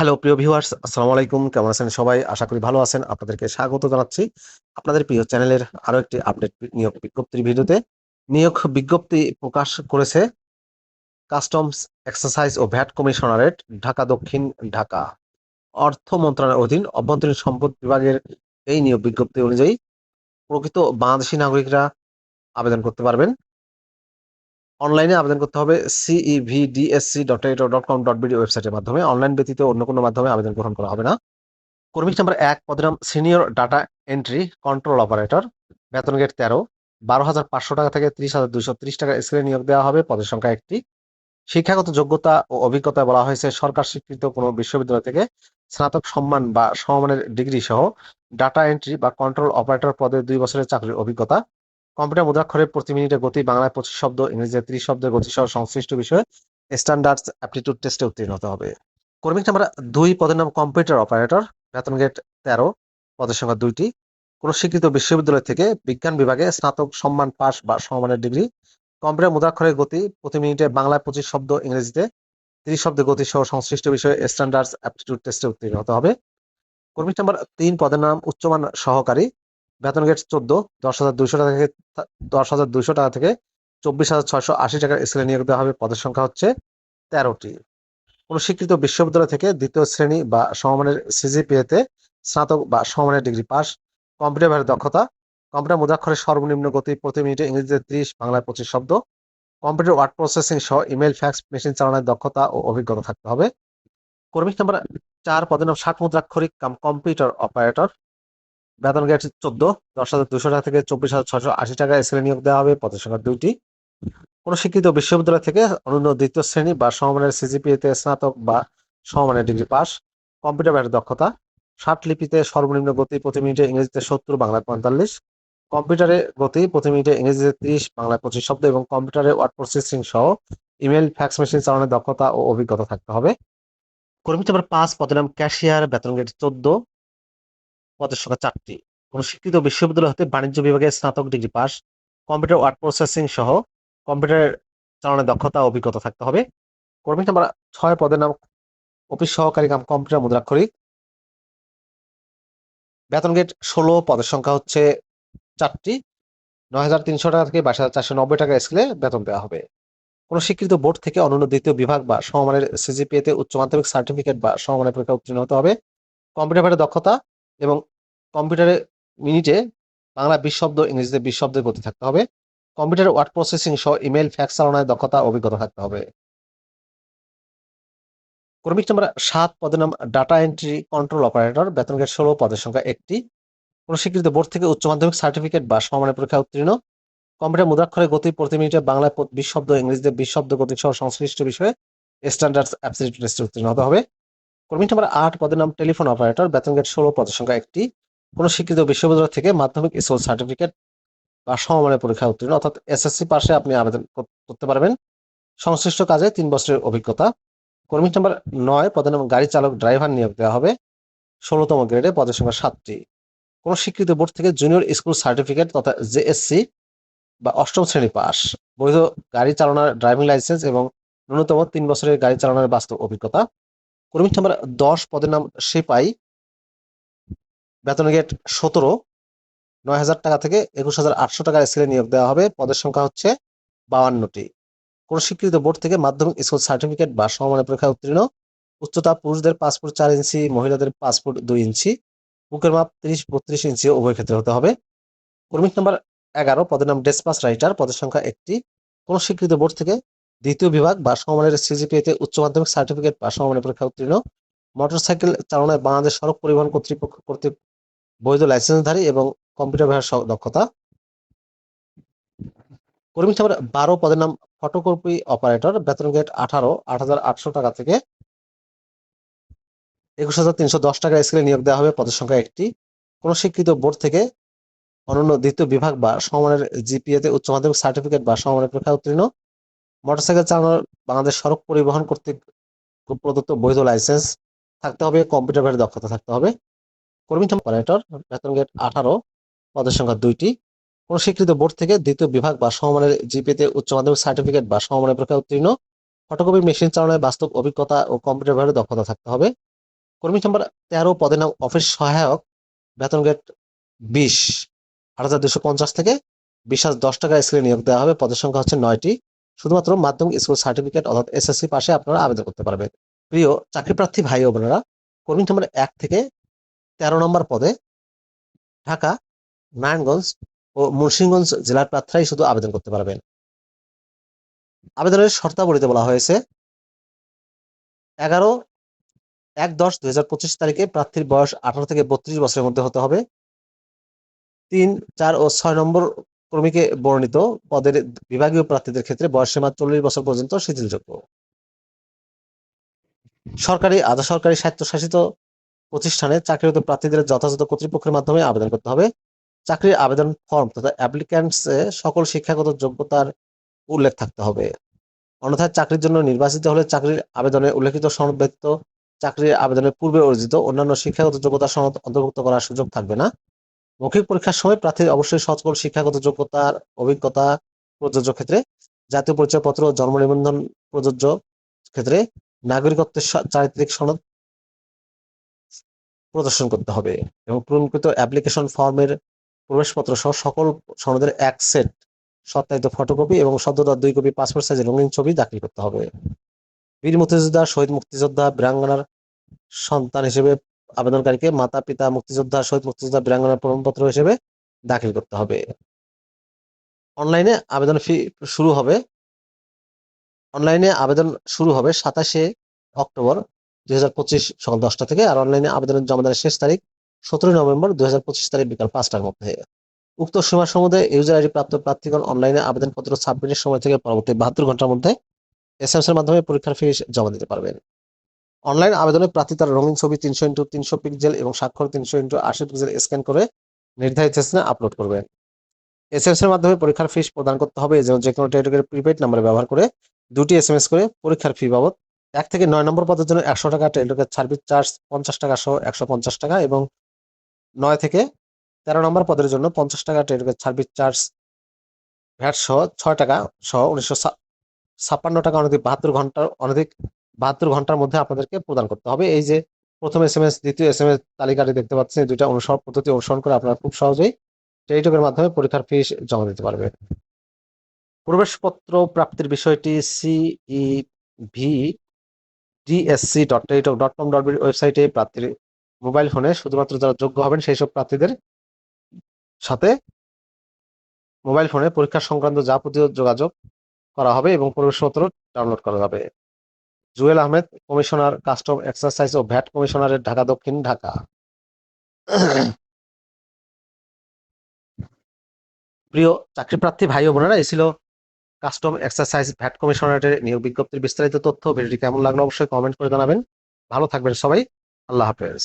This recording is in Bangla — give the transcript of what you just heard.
হ্যালো প্রিয় ভিউয়ার্স আসসালামু আলাইকুম। কেমন আছেন সবাই? আশা করি ভালো আছেন। আপনাদেরকে স্বাগত জানাচ্ছি আপনাদের প্রিয় চ্যানেলের আরও একটি আপডেট নিয়োগ বিজ্ঞপ্তির ভিডিওতে। নিয়োগ বিজ্ঞপ্তি প্রকাশ করেছে কাস্টমস এক্সারসাইজ ও ভ্যাট কমিশনারেট ঢাকা, দক্ষিণ ঢাকা। অর্থ মন্ত্রণালয়ের অধীন অভ্যন্তরীণ সম্পদ বিভাগের এই নিয়োগ বিজ্ঞপ্তি অনুযায়ী প্রকৃত বাংলাদেশি নাগরিকরা আবেদন করতে পারবেন। অনলাইনে আবেদন করতে হবে E CEVDSC dot dot com dot ওয়েবসাইটের মাধ্যমে। অনলাইন ব্যতীত অন্য কোনো মাধ্যমে আবেদন গ্রহণ করা হবে না। কর্মী নাম্বার এক পদের নাম senior data entry control operator. বেতন গেট তেরো, বারো হাজার পাঁচশো টাকা থেকে ত্রিশ হাজার দুইশো ত্রিশ টাকা স্কেলে নিয়োগ দেওয়া হবে, পদের সংখ্যা একটি। শিক্ষাগত যোগ্যতা ও অভিজ্ঞতা বলা হয়েছে, সরকার স্বীকৃত কোনো বিশ্ববিদ্যালয় থেকে স্নাতক সম্মান বা সমমানের ডিগ্রি সহ ডাটা এন্ট্রি বা কন্ট্রোল অপারেটর পদে দুই বছরের চাকরির অভিজ্ঞতা। কম্পিউটার মুদ্রাক্ষরে প্রতি মিনিটে গতি, বাংলায় পঁচিশ শব্দ, ইংরেজিতে ত্রিশ শব্দের গতি সহ সংশ্লিষ্ট বিষয়ে স্ট্যান্ডার্ড অ্যাপটিটিউড টেস্টে উত্তীর্ণ হতে হবে। কর্মী নাম্বার দুই, পদের নাম কম্পিউটার অপারেটর বেতন গেট তেরো, পদের সংখ্যা দুইটি। কোনো স্বীকৃত বিশ্ববিদ্যালয় থেকে বিজ্ঞান বিভাগে স্নাতক সম্মান পাস বা সমমানের ডিগ্রি। কম্পিউটার মুদ্রাক্ষরের গতি, প্রতি মিনিটে বাংলায় পঁচিশ শব্দ, ইংরেজিতে ত্রিশ শব্দের গতি সহ সংশ্লিষ্ট বিষয়ে স্ট্যান্ডার্ড অ্যাপটিটিউড টেস্টে উত্তীর্ণ হতে হবে। কর্মী নাম্বার তিন, পদের নাম উচ্চমান সহকারী বেতন গেট চোদ্দ, দশ হাজার দুইশো টাকা থেকে দশ হাজার দুইশো টাকা থেকে চব্বিশ হাজার ছয়শো আশি টাকার স্কেলে নিয়োগ দেওয়া হবে। পদের সংখ্যা হচ্ছে তেরোটি। কোনো স্বীকৃত বিশ্ববিদ্যালয় থেকে দ্বিতীয় শ্রেণি বা সমমানের সিজিপিএতে স্নাতক বা সমমানের ডিগ্রি পাস। কম্পিউটার দক্ষতা। কম্পিউটার মুদ্রাক্ষরের সর্বনিম্ন গতি প্রতি মিনিটে ইংরেজিতে ত্রিশ, বাংলায় পঁচিশ শব্দ। কম্পিউটার ওয়ার্ড প্রসেসিং সহ ইমেল ফ্যাক্স, মেশিন চালানোর দক্ষতা ও অভিজ্ঞতা থাকতে হবে। কর্মী নাম্বার চার, পদের নাম ষাট মুদ্রাক্ষরিক কাম কম্পিউটার অপারেটর। বেতন গেট চোদ্দ, দশ হাজার দুশো টাকা থেকে চব্বিশ হাজার ছশো আশি টাকা স্কেলে নিয়োগ দেওয়া হবে পদের সংখ্যা দুইটি। কোনো শিক্ষিত বিশ্ববিদ্যালয় থেকে অনন্য দ্বিতীয় শ্রেণি বা সমমানের সিজিপিএতে স্নাতক বা সমমানের ডিগ্রি পাস, কম্পিউটার ব্যবহারের দক্ষতা, ষাট লিপিতে সর্বনিম্ন গতি প্রতি মিনিটে ইংরেজিতে সত্তর বাংলায় পঁয়তাল্লিশ, কম্পিউটারে গতি প্রতি মিনিটে ইংরেজিতে ত্রিশ বাংলায় পঁচিশ শব্দ এবং কম্পিউটারে ওয়ার্ড প্রসেসিং সহ ইমেল, ফ্যাক্স মেশিন চালানোর দক্ষতা ও অভিজ্ঞতা থাকতে হবে। কর্মী নাম্বার পাঁচ পদের নাম ক্যাশিয়ার, বেতন গেট চোদ্দ পদের সংখ্যা চারটি। কোনো স্বীকৃত বিশ্ববিদ্যালয় হতে বাণিজ্য বিভাগে স্নাতক degree pass, computer word processing সহ কম্পিউটার চালানোর দক্ষতা অভিজ্ঞতা থাকতে হবে। কর্মী নাম্বার ছয় পদের নাম অফিস সহকারী কাম কম্পিউটার মুদ্রাক্ষরিক। বেতন গেট ষোলো পদের সংখ্যা হচ্ছে চারটি। নয় হাজার তিনশো টাকা থেকে বাইশ হাজার চারশো নব্বই টাকা স্কেলে বেতন দেওয়া হবে। কোনো স্বীকৃত বোর্ড থেকে অনন্য দ্বিতীয় বিভাগ বা সমমানের সিজিপিএতে উচ্চ মাধ্যমিক সার্টিফিকেট বা সমমানের পরীক্ষা উত্তীর্ণ হতে হবে। কম্পিউটার দক্ষতা এবং কম্পিউটারে মিনিটে বাংলা বিশ শব্দ, ইংরেজিতে বিশ গতি থাকতে হবে। কম্পিউটার ওয়ার্ড প্রসেসিং সহ ইমেল ফ্যাক্স চালানোর দক্ষতা, অভিজ্ঞতা থাকতে হবে। কর্মিক নাম্বার সাত, পদের নাম ডাটা এন্ট্রি কন্ট্রোল অপারেটর বেতন গেট ষোলো, পদের সংখ্যা একটি। কোনো স্বীকৃত বোর্ড থেকে উচ্চ মাধ্যমিক সার্টিফিকেট বা সমমানের পরীক্ষা উত্তীর্ণ। কম্পিউটার মুদ্রাক্ষরের গতি প্রতি মিনিটে বাংলায় বিশ শব্দ, ইংরেজিতে বিশ শব্দ গতি সহ সংশ্লিষ্ট বিষয়ে স্ট্যান্ডার্ড অ্যাপসিলিটি টেস্টে উত্তীর্ণ হতে হবে। কর্মী নাম্বার আট পদের নাম টেলিফোন অপারেটর। বেতন গেট ষোলো পদের সংখ্যা একটি। কোনো স্বীকৃত বিশ্ববিদ্যালয় থেকে মাধ্যমিক স্কুল সার্টিফিকেট বা সমমানের পরীক্ষা উত্তীর্ণ, অর্থাৎ এসএসসি পাশে আপনি আবেদন করতে পারবেন। সংশ্লিষ্ট কাজে তিন বছরের অভিজ্ঞতা। কর্মী নাম্বার নয় পদের নাম গাড়ি চালক ড্রাইভার নিয়োগ দেওয়া হবে। ষোলোতম গ্রেডে পদের সংখ্যা সাতটি। কোনো স্বীকৃত বোর্ড থেকে জুনিয়র স্কুল সার্টিফিকেট তথা জেএসসি বা অষ্টম শ্রেণি পাস। বৈধ গাড়ি চালানোর ড্রাইভিং লাইসেন্স এবং ন্যূনতম তিন বছরের গাড়ি চালানোর বাস্তব অভিজ্ঞতা। কর্মী নাম্বার দশ পদের নাম সিপাই বেতন গেট সতেরো নয় হাজার টাকা থেকে একুশ হাজার আটশো টাকার স্কেলে নিয়োগ দেওয়া হবে। পদের সংখ্যা হচ্ছে বাউান্নটি কোনো স্বীকৃত বোর্ড থেকে মাধ্যমিক স্কুল সার্টিফিকেট বা সমমানের পরীক্ষা উত্তীর্ণ। উচ্চতা পুরুষদের ফুট চার ইঞ্চি, মহিলাদের ফুট দুই ইঞ্চি। বুকের মাপ তিরিশ, বত্রিশ ইঞ্চি উভয় ক্ষেত্রে হতে হবে। কর্মিক নাম্বার এগারো, পদের নাম ডেসপাস রাইটার, পদের সংখ্যা একটি। কোনো স্বীকৃত বোর্ড থেকে দ্বিতীয় বিভাগ বা সমমানের সিজিপিএতে উচ্চ মাধ্যমিক সার্টিফিকেট বা সমমানের পরীক্ষা উত্তীর্ণ। মোটরসাইকেল চালনায় বাংলাদেশ সড়ক পরিবহন কর্তৃপক্ষ কর্তৃক বৈধ লাইসেন্সধারী এবং কম্পিউটার ব্যবহার দক্ষতা। কর্মী নাম্বার বারো, পদের নাম ফটোকপি অপারেটর বেতন গেট আঠারো, আট হাজার আটশো টাকা থেকে একুশ হাজার তিনশো দশ টাকা স্কেলে নিয়োগ দেওয়া হবে, পদের সংখ্যা একটি। কোনো স্বীকৃত বোর্ড থেকে অনন্য দ্বিতীয় বিভাগ বা সমমানের জিপিএতে উচ্চ মাধ্যমিক সার্টিফিকেট বা সমমানের পরীক্ষা উত্তীর্ণ। মোটরসাইকেল চালানোর বাংলাদেশ সড়ক পরিবহন কর্তৃক প্রদত্ত বৈধ লাইসেন্স থাকতে হবে, কম্পিউটার ব্যবহারের দক্ষতা থাকতে হবে। কর্মী অপারেটর, বেতন গেট আঠারো, পদের সংখ্যা দুইটি। কোনো স্বীকৃত বোর্ড থেকে দ্বিতীয় বিভাগ বা সমমানের জিপিতে উচ্চ মাধ্যমিক সার্টিফিকেট বা সমমানের পরীক্ষা উত্তীর্ণ। ফটোকপি মেশিন চালানোর বাস্তব অভিজ্ঞতা ও কম্পিউটার ব্যবহারের দক্ষতা থাকতে হবে। কর্মী নাম্বার তেরো পদের নাম অফিস সহায়ক, বেতন গেট বিশ, আট হাজার দুশো পঞ্চাশ থেকে বিশ হাজার দশ টাকা স্কেলে নিয়োগ দেওয়া হবে। পদের সংখ্যা হচ্ছে নয়টি। শুধুমাত্র মাধ্যমিক স্কুল সার্টিফিকেট অর্থাৎ এসএসসি পাশে আপনারা আবেদন করতে পারবেন। প্রিয় চাকরি প্রার্থী ভাই ও বোনেরা, কর্মী নাম্বার এক থেকে তেরো নম্বর পদে ঢাকা, নারায়ণগঞ্জ ও মুন্সিগঞ্জ জেলার প্রার্থীরাই শুধু আবেদন করতে পারবেন। আবেদনের শর্তাবলীতে বলা হয়েছে, এগারো এক দশ দুই হাজার পঁচিশ তারিখে প্রার্থীর বয়স আঠারো থেকে বত্রিশ বছরের মধ্যে হতে হবে। তিন চার ও ছয় নম্বর কর্মীকে বর্ণিত পদের বিভাগীয় প্রার্থীদের ক্ষেত্রে বয়সসীমা চল্লিশ বছর পর্যন্ত শিথিলযোগ্য সরকারি, আধা সরকারি স্বায়ত্তশাসিত প্রতিষ্ঠানে চাকরিরত প্রার্থীদের যথাযথ কর্তৃপক্ষের মাধ্যমে আবেদন করতে হবে। চাকরির আবেদন ফর্ম তথা অ্যাপ্লিক্যান্টস সকল শিক্ষাগত যোগ্যতার উল্লেখ থাকতে হবে। অন্যথায় চাকরির জন্য নির্বাচিত হলে চাকরির আবেদনে উল্লেখিত সনদ ব্যতীত চাকরির আবেদনের পূর্বে অর্জিত অন্যান্য শিক্ষাগত যোগ্যতা সনদ অন্তর্ভুক্ত করার সুযোগ থাকবে না। মৌখিক পরীক্ষার সময় প্রার্থীর অবশ্যই সকল শিক্ষাগত যোগ্যতার অভিজ্ঞতা প্রযোজ্য ক্ষেত্রে, জাতীয় পরিচয়পত্র, জন্ম নিবন্ধন প্রযোজ্য ক্ষেত্রে নাগরিকত্বের চারিত্রিক সনদ প্রদর্শন করতে হবে এবং পূরণকৃত অ্যাপ্লিকেশন ফর্মের প্রবেশপত্র সহ সকল সনদের এক সেট সত্যায়িত ফটোকপি এবং সদ্যদার দুই কপি পাসপোর্ট সাইজের রঙিন ছবি দাখিল করতে হবে। বীর মুক্তিযোদ্ধা, শহীদ মুক্তিযোদ্ধা, বীরাঙ্গনার সন্তান হিসেবে আবেদনকারীকে মাতা পিতা মুক্তিযোদ্ধা, শহীদ মুক্তিযোদ্ধা বীরাঙ্গনার প্রমাণপত্র হিসেবে দাখিল করতে হবে। অনলাইনে আবেদন ফি শুরু হবে। অনলাইনে আবেদন শুরু হবে সাতাশে অক্টোবর দুই হাজার পঁচিশ সকাল দশটা থেকে আর অনলাইনে আবেদনের জমাদানের শেষ তারিখ সতেরোই নভেম্বর দুই হাজার পঁচিশ তারিখ বিকাল পাঁচটার মধ্যে। উক্ত সীমার সম্বন্ধে ইউজার আইডি প্রাপ্ত প্রার্থীগণ অনলাইনে আবেদনপত্র সাবমিটের সময় থেকে পরবর্তী বাহাত্তর ঘণ্টার মধ্যে এস এর মাধ্যমে পরীক্ষার ফি জমা দিতে পারবেন। অনলাইন আবেদনে প্রার্থী তার রঙিন ছবি তিনশো ইন্টু তিনশো পিক্সেল এবং স্বাক্ষর তিনশো ইন্টু আশি পিক্সেল স্ক্যান করে নির্ধারিত স্থানে আপলোড করবেন এস এর মাধ্যমে পরীক্ষার ফিস প্রদান করতে হবে। যেন যে কোনো টেলিটকের প্রিপেড নাম্বার ব্যবহার করে দুটি এস এম এস করে পরীক্ষার ফি বাবদ এক থেকে নয় নম্বর পদের জন্য একশো টাকা, টেলিটকের সার্ভিস চার্জ পঞ্চাশ টাকা সহ একশো পঞ্চাশ টাকা এবং নয় থেকে তেরো নম্বর পদের জন্য পঞ্চাশ টাকা, টেলিটকের সার্ভিস চার্জ ভ্যাট সহ ছয় টাকা সহ উনিশশো ছাপ্পান্ন টাকা অনধিক বাহাত্তর ঘণ্টার অনধিক বাহাত্তর ঘণ্টার মধ্যে আপনাদেরকে প্রদান করতে হবে। এই যে প্রথম এস এম এস দ্বিতীয় এস এম এস তালিকাটি দেখতে পাচ্ছেন দুইটা অনুসরণ পদ্ধতি অনুসরণ করে আপনারা খুব সহজেই টেলিটকের মাধ্যমে পরীক্ষার ফিস জমা দিতে পারবেন প্রবেশপত্র প্রাপ্তির বিষয়টি CE V DSC dot teletalk dot com dot ওয়েবসাইটে প্রার্থীর মোবাইল ফোনে শুধুমাত্র যারা যোগ্য হবেন সেই সব প্রার্থীদের সাথে মোবাইল ফোনে পরীক্ষা সংক্রান্ত যাবতীয় যোগাযোগ করা হবে এবং প্রবেশপত্র ডাউনলোড করা যাবে Jewel Ahmed, commissioner custom exercise ও ভ্যাট কমিশনারের ঢাকা, দক্ষিণ ঢাকা। প্রিয় চাকরি প্রার্থী ভাই ও বোনেরা, এই ছিল কাস্টম এক্সারসাইজ ভ্যাট কমিশনারের নিয়োগ বিজ্ঞপ্তির বিস্তারিত তথ্য। ভিডিওটি কেমন লাগল অবশ্যই কমেন্ট করে জানাবেন। ভালো থাকবেন সবাই। আল্লাহ হাফেজ।